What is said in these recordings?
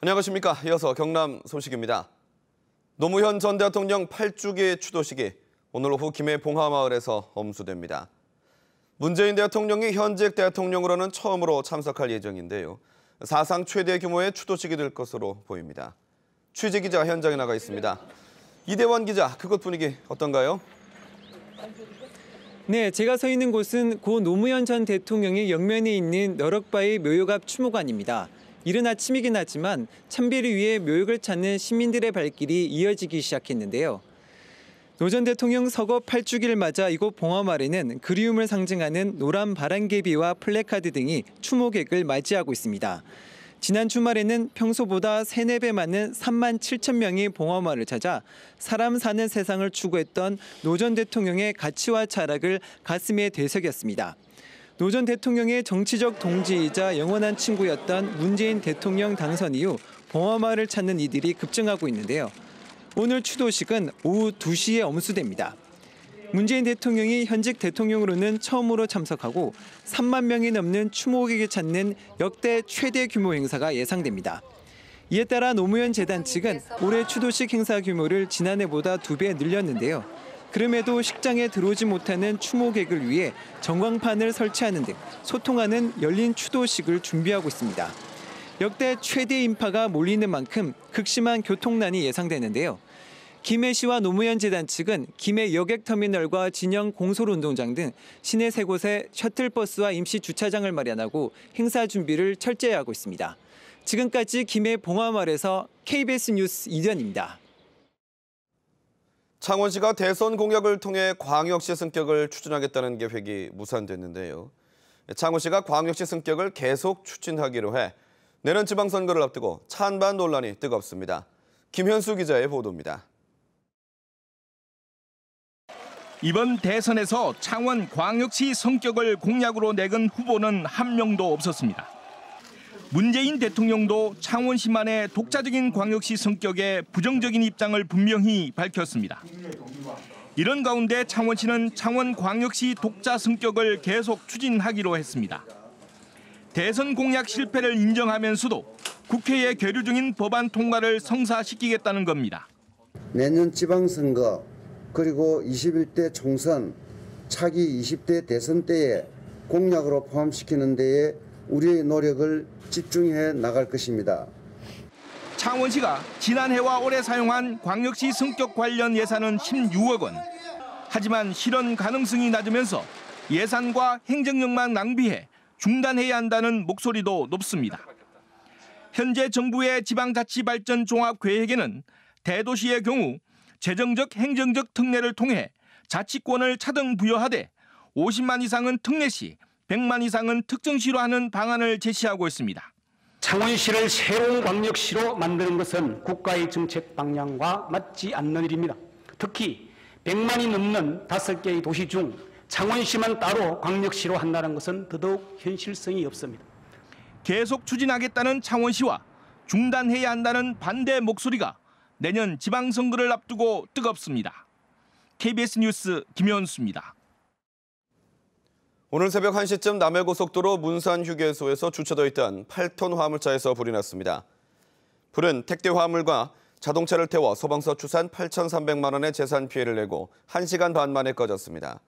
안녕하십니까. 이어서 경남 소식입니다. 노무현 전 대통령 8주기 추도식이 오늘 오후 김해 봉하마을에서 엄수됩니다. 문재인 대통령이 현직 대통령으로는 처음으로 참석할 예정인데요. 사상 최대 규모의 추도식이 될 것으로 보입니다. 취재 기자 현장에 나가 있습니다. 이대원 기자, 그곳 분위기 어떤가요? 네, 제가 서 있는 곳은 고 노무현 전 대통령의 영면에 있는 너럭바위 묘역 앞 추모관입니다. 이른 아침이긴 하지만 참배를 위해 묘역을 찾는 시민들의 발길이 이어지기 시작했는데요. 노 전 대통령 서거 8주기를 맞아 이곳 봉화마을에는 그리움을 상징하는 노란 바람개비와 플래카드 등이 추모객을 맞이하고 있습니다. 지난 주말에는 평소보다 3, 4배 많은 3만 7천 명이 봉화마을을 찾아 사람 사는 세상을 추구했던 노 전 대통령의 가치와 철학을 가슴에 되새겼습니다. 노 전 대통령의 정치적 동지이자 영원한 친구였던 문재인 대통령 당선 이후 봉화마을을 찾는 이들이 급증하고 있는데요. 오늘 추도식은 오후 2시에 엄수됩니다. 문재인 대통령이 현직 대통령으로는 처음으로 참석하고 3만 명이 넘는 추모객이 찾는 역대 최대 규모 행사가 예상됩니다. 이에 따라 노무현 재단 측은 올해 추도식 행사 규모를 지난해보다 두 배 늘렸는데요. 그럼에도 식장에 들어오지 못하는 추모객을 위해 전광판을 설치하는 등 소통하는 열린 추도식을 준비하고 있습니다. 역대 최대 인파가 몰리는 만큼 극심한 교통난이 예상되는데요. 김해 시와 노무현 재단 측은 김해 여객터미널과 진영 공솔운동장 등 시내 세 곳에 셔틀버스와 임시 주차장을 마련하고 행사 준비를 철저히 하고 있습니다. 지금까지 김해 봉화마을에서 KBS 뉴스 이전입니다. 창원시가 대선 공약을 통해 광역시 승격을 추진하겠다는 계획이 무산됐는데요. 창원시가 광역시 승격을 계속 추진하기로 해 내년 지방선거를 앞두고 찬반 논란이 뜨겁습니다. 김현수 기자의 보도입니다. 이번 대선에서 창원 광역시 성격을 공약으로 내건 후보는 한 명도 없었습니다. 문재인 대통령도 창원시만의 독자적인 광역시 성격에 부정적인 입장을 분명히 밝혔습니다. 이런 가운데 창원시는 창원 광역시 독자 성격을 계속 추진하기로 했습니다. 대선 공약 실패를 인정하면서도 국회에 계류 중인 법안 통과를 성사시키겠다는 겁니다. 내년 지방선거 그리고 21대 총선, 차기 20대 대선 때에 공약으로 포함시키는 데에 우리의 노력을 집중해 나갈 것입니다. 창원시가 지난해와 올해 사용한 광역시 성격 관련 예산은 16억 원. 하지만 실현 가능성이 낮으면서 예산과 행정력만 낭비해 중단해야 한다는 목소리도 높습니다. 현재 정부의 지방자치발전 종합계획에는 대도시의 경우 재정적 행정적 특례를 통해 자치권을 차등 부여하되 50만 이상은 특례시, 100만 이상은 특정시로 하는 방안을 제시하고 있습니다. 창원시를 새로운 광역시로 만드는 것은 국가의 정책 방향과 맞지 않는 일입니다. 특히 100만이 넘는 다섯 개의 도시 중 창원시만 따로 광역시로 한다는 것은 더더욱 현실성이 없습니다. 계속 추진하겠다는 창원시와 중단해야 한다는 반대 목소리가 내년 지방선거를 앞두고 뜨겁습니다. KBS 뉴스 김현수입니다. 오늘 새벽 1시쯤 남해고속도로 문산휴게소에서 주차되어 있던 8톤 화물차에서 불이 났습니다. 불은 택배 화물과 자동차를 태워 소방서 추산 8,300만 원의 재산 피해를 내고 1시간 반 만에 꺼졌습니다.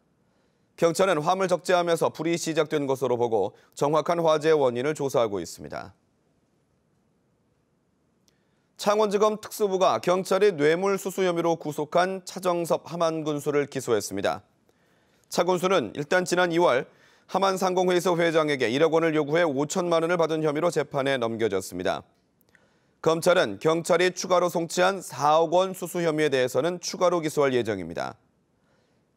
경찰은 화물 적재하면서 불이 시작된 것으로 보고 정확한 화재 원인을 조사하고 있습니다. 창원지검 특수부가 경찰이 뇌물 수수 혐의로 구속한 차정섭 하만군수를 기소했습니다. 차 군수는 일단 지난 2월 하만 상공회의소 회장에게 1억 원을 요구해 5천만 원을 받은 혐의로 재판에 넘겨졌습니다. 검찰은 경찰이 추가로 송치한 4억 원 수수 혐의에 대해서는 추가로 기소할 예정입니다.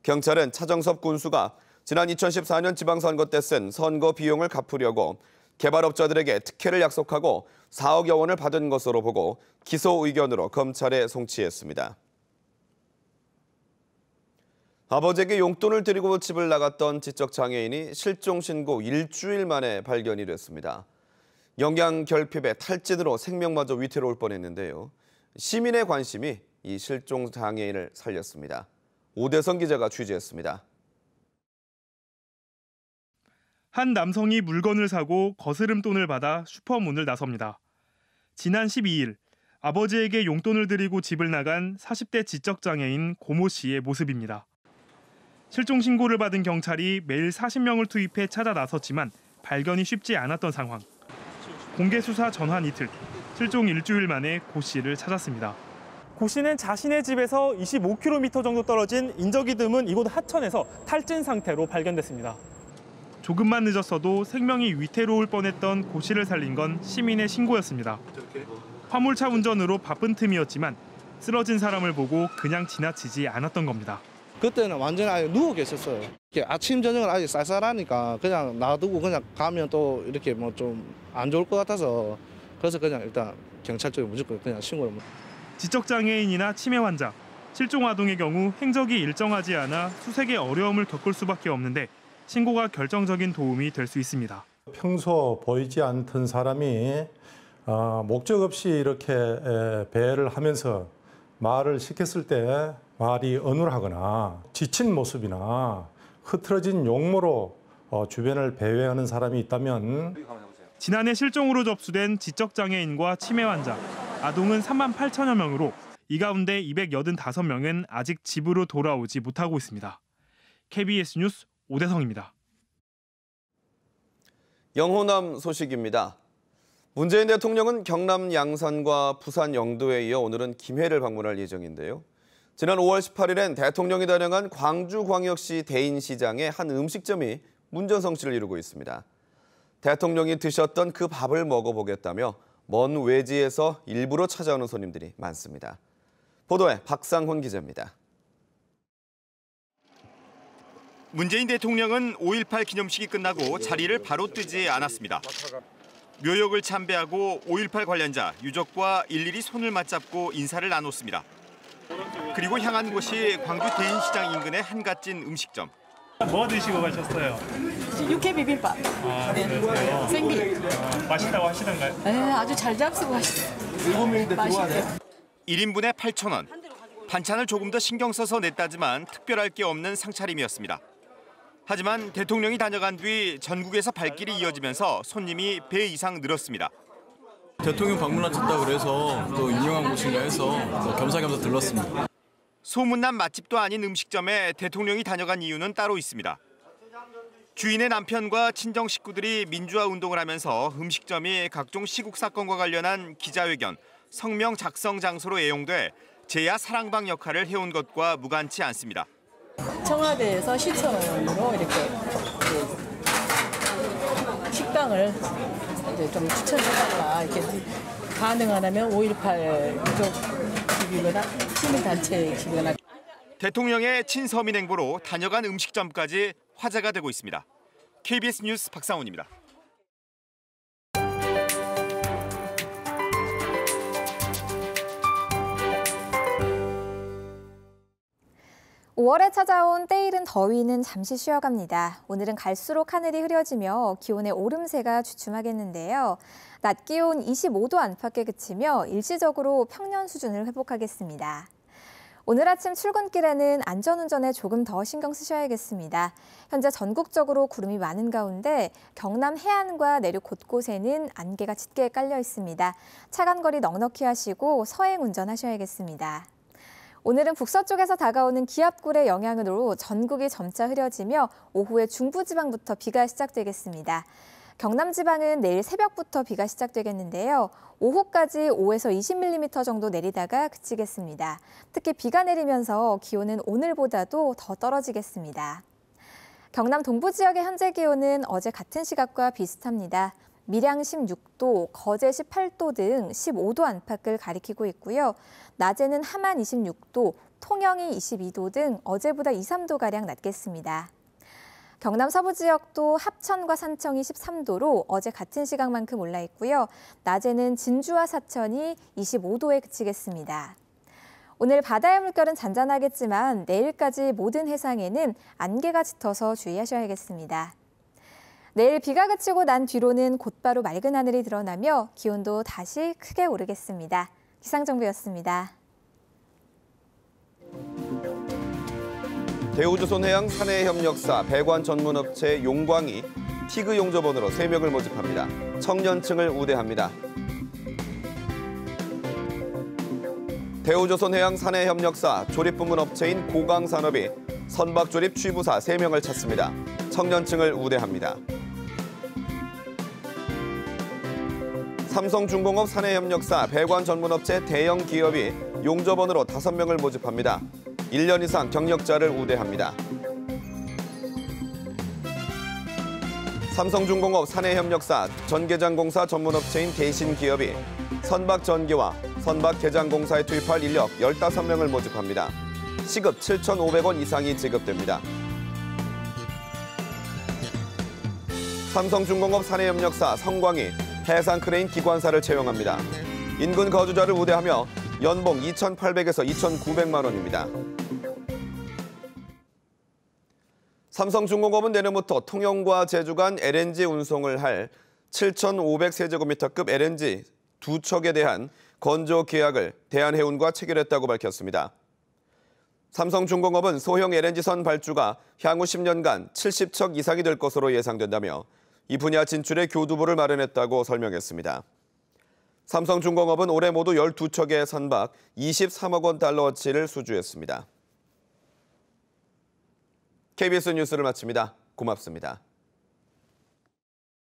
경찰은 차정섭 군수가 지난 2014년 지방선거 때 쓴 선거 비용을 갚으려고 개발업자들에게 특혜를 약속하고 4억여 원을 받은 것으로 보고 기소 의견으로 검찰에 송치했습니다. 아버지에게 용돈을 드리고 집을 나갔던 지적장애인이 실종 신고 일주일 만에 발견이 됐습니다. 영양 결핍에 탈진으로 생명마저 위태로울 뻔했는데요. 시민의 관심이 이 실종 장애인을 살렸습니다. 오대성 기자가 취재했습니다. 한 남성이 물건을 사고 거스름 돈을 받아 슈퍼문을 나섭니다. 지난 12일 아버지에게 용돈을 드리고 집을 나간 40대 지적장애인 고모 씨의 모습입니다. 실종 신고를 받은 경찰이 매일 40명을 투입해 찾아 나섰지만 발견이 쉽지 않았던 상황. 공개 수사 전환 이틀, 실종 일주일 만에 고 씨를 찾았습니다. 고 씨는 자신의 집에서 25km 정도 떨어진 인적이 드문 이곳 하천에서 탈진 상태로 발견됐습니다. 조금만 늦었어도 생명이 위태로울 뻔했던 고 씨를 살린 건 시민의 신고였습니다. 화물차 운전으로 바쁜 틈이었지만 쓰러진 사람을 보고 그냥 지나치지 않았던 겁니다. 그때는 완전히 아예 누워 계셨어요. 이렇게 아침 저녁을 아직 쌀쌀하니까 그냥 놔두고 그냥 가면 또 이렇게 뭐 좀 안 좋을 것 같아서 그래서 그냥 일단 경찰 쪽에 무조건 그냥 신고를. 지적 장애인이나 치매 환자, 실종 아동의 경우 행적이 일정하지 않아 수색에 어려움을 겪을 수밖에 없는데 신고가 결정적인 도움이 될 수 있습니다. 평소 보이지 않던 사람이 어, 목적 없이 이렇게 에, 배를 하면서 말을 시켰을 때 말이 어눌하거나 지친 모습이나 흐트러진 용모로 어, 주변을 배회하는 사람이 있다면 지난해 실종으로 접수된 지적장애인과 치매 환자, 아동은 3만 8천여 명으로 이 가운데 285명은 아직 집으로 돌아오지 못하고 있습니다. KBS 뉴스 오대성입니다. 영호남 소식입니다. 문재인 대통령은 경남 양산과 부산 영도에 이어 오늘은 김해를 방문할 예정인데요. 지난 5월 18일엔 대통령이 단행한 광주광역시 대인시장의 한 음식점이 문전성시를 이루고 있습니다. 대통령이 드셨던 그 밥을 먹어보겠다며 먼 외지에서 일부러 찾아오는 손님들이 많습니다. 보도에 박상훈 기자입니다. 문재인 대통령은 5.18 기념식이 끝나고 자리를 바로 뜨지 않았습니다. 묘역을 참배하고 5.18 관련자 유족과 일일이 손을 맞잡고 인사를 나눴습니다. 그리고 향한 곳이 광주 대인시장 인근의 한갓진 음식점. 뭐 드시고 가셨어요? 육회 비빔밥. 아, 네. 생비. 맛있다고 하시던가요? 네, 아주 잘 잡수고 가셨어요. 맛있게. 1인분에 8,000원. 반찬을 조금 더 신경 써서 냈다지만 특별할 게 없는 상차림이었습니다. 하지만 대통령이 다녀간 뒤 전국에서 발길이 이어지면서 손님이 배 이상 늘었습니다. 대통령 방문하셨다 그래서 또 유명한 곳인가 해서 뭐 겸사겸사 들렀습니다. 소문난 맛집도 아닌 음식점에 대통령이 다녀간 이유는 따로 있습니다. 주인의 남편과 친정 식구들이 민주화 운동을 하면서 음식점이 각종 시국 사건과 관련한 기자회견, 성명 작성 장소로 애용돼 제야 사랑방 역할을 해온 것과 무관치 않습니다. 청와대에서 시청으로 이렇게 그 식당을 이제 좀 추천해달라 이렇게 가능하다면 5.18 유족집이거나 시민단체 집이거나 대통령의 친서민 행보로 다녀간 음식점까지 화제가 되고 있습니다. KBS 뉴스 박상훈입니다. 5월에 찾아온 때이른 더위는 잠시 쉬어갑니다. 오늘은 갈수록 하늘이 흐려지며 기온의 오름세가 주춤하겠는데요. 낮 기온 25도 안팎에 그치며 일시적으로 평년 수준을 회복하겠습니다. 오늘 아침 출근길에는 안전운전에 조금 더 신경 쓰셔야겠습니다. 현재 전국적으로 구름이 많은 가운데 경남 해안과 내륙 곳곳에는 안개가 짙게 깔려 있습니다. 차간 거리 넉넉히 하시고 서행 운전하셔야겠습니다. 오늘은 북서쪽에서 다가오는 기압골의 영향으로 전국이 점차 흐려지며 오후에 중부지방부터 비가 시작되겠습니다. 경남지방은 내일 새벽부터 비가 시작되겠는데요. 오후까지 5에서 20mm 정도 내리다가 그치겠습니다. 특히 비가 내리면서 기온은 오늘보다도 더 떨어지겠습니다. 경남 동부 지역의 현재 기온은 어제 같은 시각과 비슷합니다. 밀양 16도, 거제 18도 등 15도 안팎을 가리키고 있고요. 낮에는 함안 26도, 통영이 22도 등 어제보다 2, 3도가량 낮겠습니다. 경남 서부 지역도 합천과 산청이 13도로 어제 같은 시각만큼 올라 있고요. 낮에는 진주와 사천이 25도에 그치겠습니다. 오늘 바다의 물결은 잔잔하겠지만 내일까지 모든 해상에는 안개가 짙어서 주의하셔야겠습니다. 내일 비가 그치고 난 뒤로는 곧바로 맑은 하늘이 드러나며 기온도 다시 크게 오르겠습니다. 기상정보였습니다. 대우조선해양 사내협력사 배관 전문업체 용광이 티그 용접원으로 3명을 모집합니다. 청년층을 우대합니다. 대우조선해양 산해협력사 조립부문 업체인 고강산업이 선박조립 취부사 3명을 찾습니다. 청년층을 우대합니다. 삼성중공업 산해협력사 배관 전문업체 대형 기업이 용접원으로 5명을 모집합니다. 1년 이상 경력자를 우대합니다. 삼성중공업 산해협력사 전개장공사 전문업체인 대신기업이 선박 전기와 선박 개장공사에 투입할 인력 15명을 모집합니다. 시급 7,500원 이상이 지급됩니다. 삼성중공업 산해협력사 성광이 해상 크레인 기관사를 채용합니다. 인근 거주자를 우대하며 연봉 2,800에서 2,900만 원입니다. 삼성중공업은 내년부터 통영과 제주 간 LNG 운송을 할 7,500세제곱미터급 LNG 두 척에 대한 건조 계약을 대한해운과 체결했다고 밝혔습니다. 삼성중공업은 소형 LNG선 발주가 향후 10년간 70척 이상이 될 것으로 예상된다며 이 분야 진출에 교두보를 마련했다고 설명했습니다. 삼성중공업은 올해 모두 12척의 선박 23억 원 달러어치를 수주했습니다. KBS 뉴스를 마칩니다. 고맙습니다.